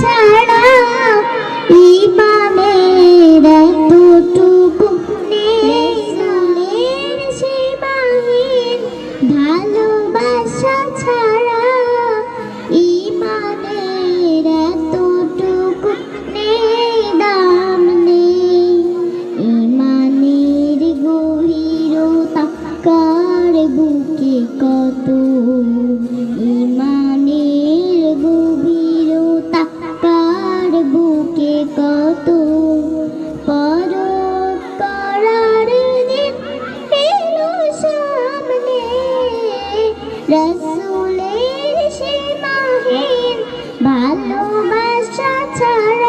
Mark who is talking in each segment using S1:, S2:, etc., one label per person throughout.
S1: ছাড়া ইমামের এতটুকু ভালোবাসা ছাড়া রসুলের সে মাহিন ভালোবাসা ছাড়া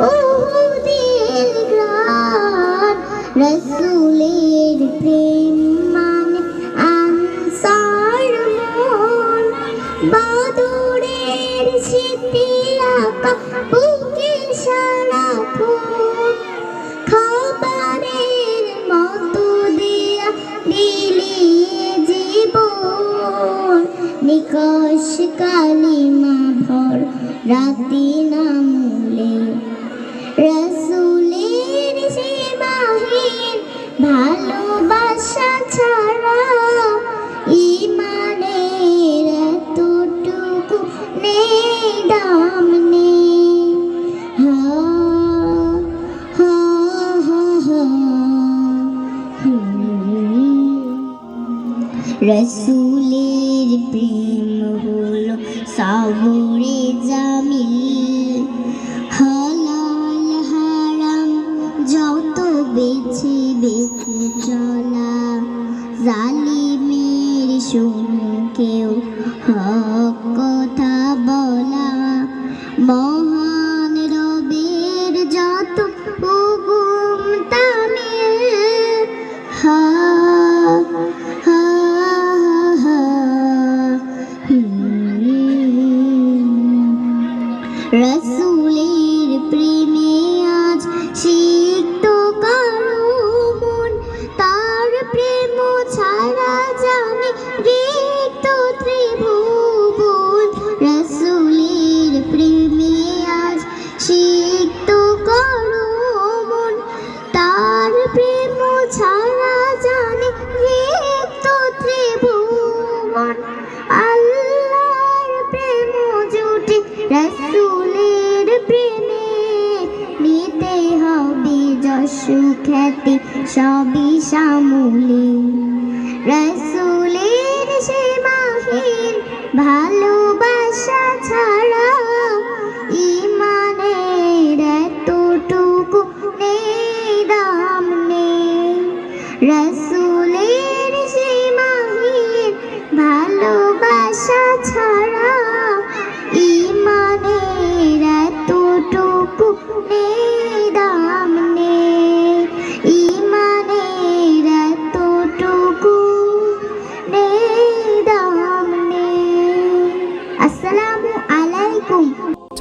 S1: ওহুদের রসুলের প্রেম মানে আনসার মন, বাদুড়ের স্মৃতি আঁকা, বুকে সারাক্ষণ খাবারের মতো দিয়া দিলিয়ে জীবন নিকশ কালিমা ভর, রাতি নামলে রসুলের সীমাহীন ভালোবাসা ছাড়া ইমানের এতটুকু নেই। দাম হা হা হা। রসুলের প্রেম হলো সাবরে জামিল। চলা জালিমের কেউ হক কথা বলা। রসুলের প্রেমে নিতে হবে যশ খ্যাতি সবই সামুলে। রসুলের সীমাহীন ভালোবাসা ছাড়া ইমানের এতটুকু নেই, দাম নেই। রসুলের